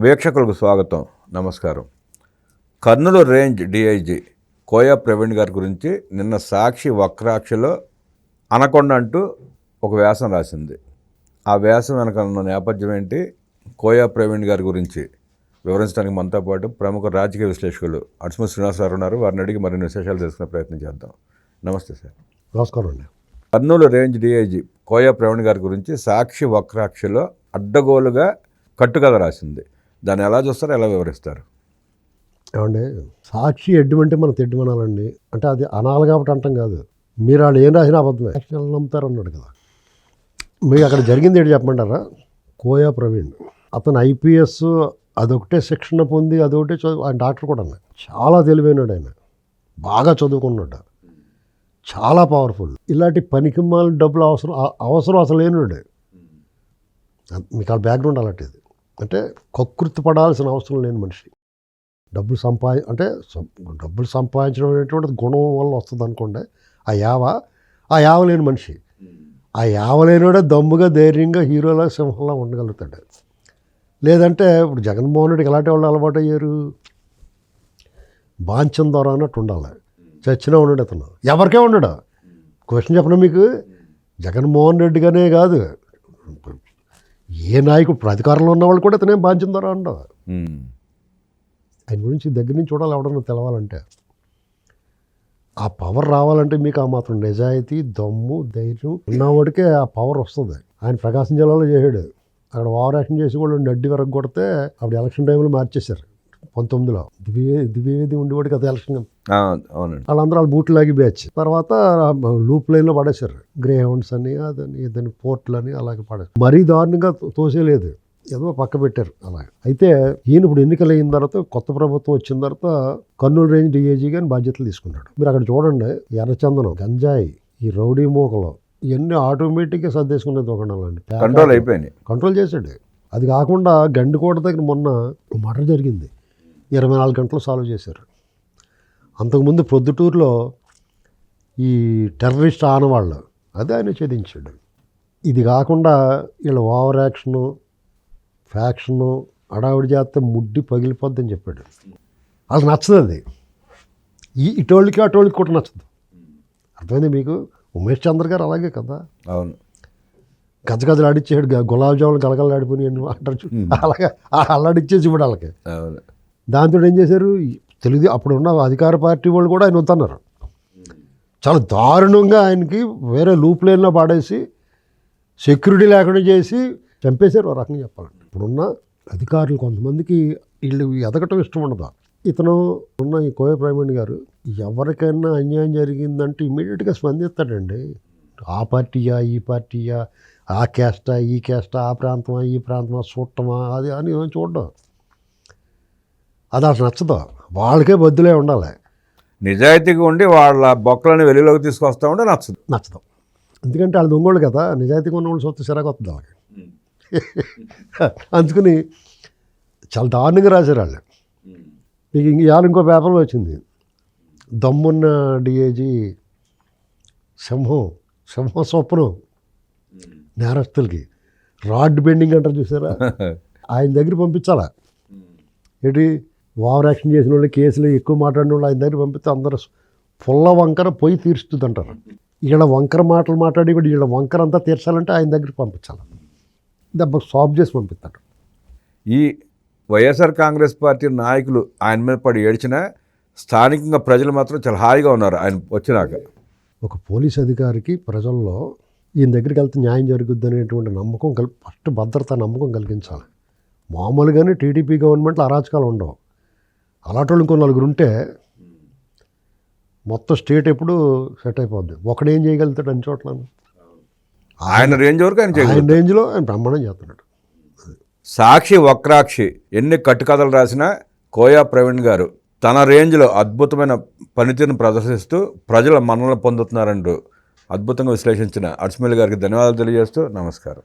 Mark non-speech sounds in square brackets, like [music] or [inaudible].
వీక్షకులకు స్వాగతం నమస్కారం. కర్నూలు రేంజ్ డిఐజీ కోయా ప్రవీణ్ గారి గురించి నిన్న సాక్షి వక్రాక్షిలో అనకొండ అంటూ ఒక వ్యాసం రాసింది. ఆ వ్యాసం వెనక ఉన్న నేపథ్యం ఏంటి? కోయా ప్రవీణ్ గారి గురించి వివరించడానికి మనతో పాటు ప్రముఖ రాజకీయ విశ్లేషకులు అడుసుమ శ్రీనివాస్ గారు ఉన్నారు. వారిని అడిగి మరిన్ని విశేషాలు తెలుసుకునే ప్రయత్నం చేద్దాం. నమస్తే సార్. నమస్కారం అండి. కర్నూలు రేంజ్ డిఐజీ కోయా ప్రవీణ్ గారి గురించి సాక్షి వక్రాక్షిలో అడ్డగోలుగా కట్టుకథ రాసింది. దాన్ని ఎలా చూస్తారు ఎలా వివరిస్తారు? ఏమండి సాక్షి ఎడ్డమంటే మనం తెడ్డమనాలండి. అంటే అది అనాలి కాబట్టి అంటాం కాదు. మీరు వాళ్ళు ఏం రాసినా అబద్ధమే. నమ్ముతారు అన్నాడు కదా. మీకు అక్కడ జరిగింది ఏంటి చెప్పమంటారా? కోయా ప్రవీణ్. అతను ఐపీఎస్ అదొకటే శిక్షణ పొంది అదొకటే చదువు ఆయన డాక్టర్ కూడా అన్న. చాలా తెలివైనాడు ఆయన. బాగా చదువుకున్నాడు. చాలా పవర్ఫుల్ ఇలాంటి పనికిమాల డబ్బులు అవసరం అ- అవసరం అసలు లేనివాడు. మీకు ఆ బ్యాక్గ్రౌండ్ అలాంటిది. అంటే కకృతి పడాల్సిన అవసరం లేని మనిషి. డబ్బులు సంపాది అంటే డబ్బులు సంపాదించడం అనేటువంటిది గుణం వల్ల వస్తుంది అనుకోండి. ఆ యావ ఆ యావ లేని మనిషి. ఆ యావ లేనివాడే దమ్ముగా ధైర్యంగా హీరోలా సింహంలా ఉండగలుగుతాడు. లేదంటే ఇప్పుడు జగన్మోహన్ రెడ్డికి ఎలాంటి వాళ్ళు అలవాటు అయ్యారు? బాంచం ద్వారా అన్నట్టు ఉండాలి. చచ్చినా ఉండడు అతను. ఎవరికే ఉండడు? క్వశ్చన్ చెప్పను మీకు? జగన్మోహన్ రెడ్డిగానే కాదు. ఏ నాయకుడు ఇప్పుడు అధికారంలో ఉన్న వాళ్ళు కూడా ఇతనే బాంచం ద్వారా ఉమ్. ఆయన గురించి దగ్గర నుంచి చూడాలి ఎవడన్నా తెలవాలంటే. ఆ పవర్ రావాలంటే మీకు ఆ మాత్రం నిజాయితీ దమ్ము ధైర్యం ఉన్నవాడికే ఆ పవర్ వస్తుంది. ఆయన ప్రకాశం జిల్లాలో చేసాడు అక్కడ ఓవర్ యాక్షన్ చేసి వాళ్ళు నడ్డి వరకు కొడితే అప్పుడు ఎలక్షన్ టైంలో మార్చేశారు. పంతొమ్మిదిలో దివ్య దివ్యవేది ఉండేవాడికి అది ఎలక్షన్. అవునండి. వాళ్ళందరూ వాళ్ళ బూట్లు లాగి బ్యాచ్. తర్వాత లూప్ లైన్లో పడేశారు. గ్రే హౌండ్స్ అని అదని ఇదని పోర్ట్లు అని అలాగే పడేశారు. మరీ దారుణంగా తో- తోసేలేదు. ఏదో పక్క పెట్టారు అలాగే. అయితే ఈయన ఇప్పుడు ఎన్నికలు అయిన తర్వాత కొత్త ప్రభుత్వం వచ్చిన తర్వాత కర్నూలు రేంజ్ డిఏజీ గాని బాధ్యతలు తీసుకున్నాడు. మీరు అక్కడ చూడండి ఎర్రచందనం గంజాయి ఈ రౌడీ మూకలు ఇవన్నీ ఆటోమేటిక్గా సర్దేసుకునే దుకాణాలండి కంట్రోల్ అయిపోయినాయి. కంట్రోల్ చేశాడు. అది కాకుండా గండికోట దగ్గర మొన్న మర్డర్ జరిగింది. ఇరవై నాలుగు గంటలు సాల్వ్ చేశారు. అంతకుముందు ప్రొద్దుటూరులో ఈ టెర్రరిస్ట్ ఆనవాళ్ళు అదే ఆయన ఛేదించాడు. ఇది కాకుండా వీళ్ళ ఓవర్ యాక్షను ఫ్యాక్షను అడావిడి చేస్తే ముడ్డి పగిలిపోద్దని చెప్పాడు. వాళ్ళకి నచ్చదు అది. ఈ ఇటోళ్ళకి అటోళ్ళకి కూడా నచ్చదు. అర్థమైంది మీకు? ఉమేష్ చంద్ర గారు అలాగే కదా? అవును. గజగజలు ఆడిచ్చాడు గ- గులాబ్ జాములు గలగలు ఆడిపోయి అంటారు అలాగే అల్లాడిచ్చేసి ఇప్పుడు వాళ్ళకి. అవును. దాంతో ఏం చేశారు? తెలుగు అప్పుడు ఉన్న అధికార పార్టీ వాళ్ళు కూడా ఆయన వద్దన్నారు. చాలా దారుణంగా ఆయనకి వేరే లూప్ లైన్లో పాడేసి సెక్యూరిటీ లేకుండా చేసి చంపేశారు ఓ రకంగా చెప్పాలంటే. ఇప్పుడున్న అధికారులు కొంతమందికి వీళ్ళు ఎదగటం ఇష్టం ఉండదు. ఇతను ఉన్న ఈ కోయ ప్రైమణి గారు ఎవరికైనా అన్యాయం జరిగిందంటే ఇమీడియట్గా స్పందిస్తాడండి. ఆ పార్టీయా ఈ పార్టీయా ఆ క్యాస్టా ఈ క్యాస్టా ఆ ప్రాంతమా ఈ ప్రాంతమా చూడటమా అది అని చూడడం. అది అసలు నచ్చదు. వాళ్ళకే బద్దులే ఉండాలి. నిజాయితీగా ఉండి వాళ్ళ బొక్కలని వెలుగులోకి తీసుకొస్తా ఉంటే నచ్చదు. నచ్చదు. ఎందుకంటే వాళ్ళు దొంగోళ్ళు కదా నిజాయితీగా ఉన్న వాళ్ళు సొత్తు సిరాకు వస్తుంది వాళ్ళకి. [laughs] అందుకని చాలా దారుణంగా రాశారు వాళ్ళు. మీకు ఇంక ఇవాళ ఇంకో పేపర్లో వచ్చింది. దమ్మున్న డిఏజీ సింహం సింహం స్వప్నం నేరస్తులకి. రాడ్ బెండింగ్ అంటారు చూసారా? [laughs] ఆయన దగ్గర పంపించాలా? ఏంటి? ఓవర్ యాక్షన్ చేసిన వాళ్ళు కేసులు ఎక్కువ మాట్లాడిన వాళ్ళు ఆయన దగ్గర పంపిస్తే అందరూ పుల్ల వంకర పొయ్యి తీరుస్తుంది అంటారు వీళ్ళ వంకర మాటలు మాట్లాడి కూడా వీళ్ళ వంకర అంతా తీర్చాలంటే ఆయన దగ్గరికి పంపించాలి. దెబ్బ సాఫ్ చేసి పంపిస్తాడు. ఈ వైఎస్ఆర్ కాంగ్రెస్ పార్టీ నాయకులు ఆయన మీద పడి ఏడ్చినా స్థానికంగా ప్రజలు మాత్రం చాలా హాయిగా ఉన్నారు ఆయన వచ్చినాక. ఒక పోలీస్ అధికారికి ప్రజల్లో ఈయన దగ్గరికి వెళ్తే న్యాయం జరుగుద్ది అనేటువంటి నమ్మకం కల్ ఫస్ట్ భద్రత నమ్మకం కలిగించాలి. మామూలుగానే టీడీపీ గవర్నమెంట్లో అరాచకాలు ఉండవు. అలాంటి ఇంకో నలుగురు ఉంటే మొత్తం స్టేట్ ఎప్పుడు సెట్ అయిపోద్ది. ఒకడేం చేయగలుగుతాడు అన్ని చోట్ల? ఆయన రేంజ్ వరకు ఆయన ఆయన రేంజ్లో ఆయన బ్రహ్మాండం చేస్తున్నాడు. సాక్షి వక్రాక్షి ఎన్ని కట్టుకథలు రాసినా కోయా ప్రవీణ్ గారు తన రేంజ్లో అద్భుతమైన పనితీరును ప్రదర్శిస్తూ ప్రజల మన్ననలు పొందుతున్నారంటూ అద్భుతంగా విశ్లేషించిన అడ్స్మిల్ గారికి ధన్యవాదాలు తెలియజేస్తూ నమస్కారం.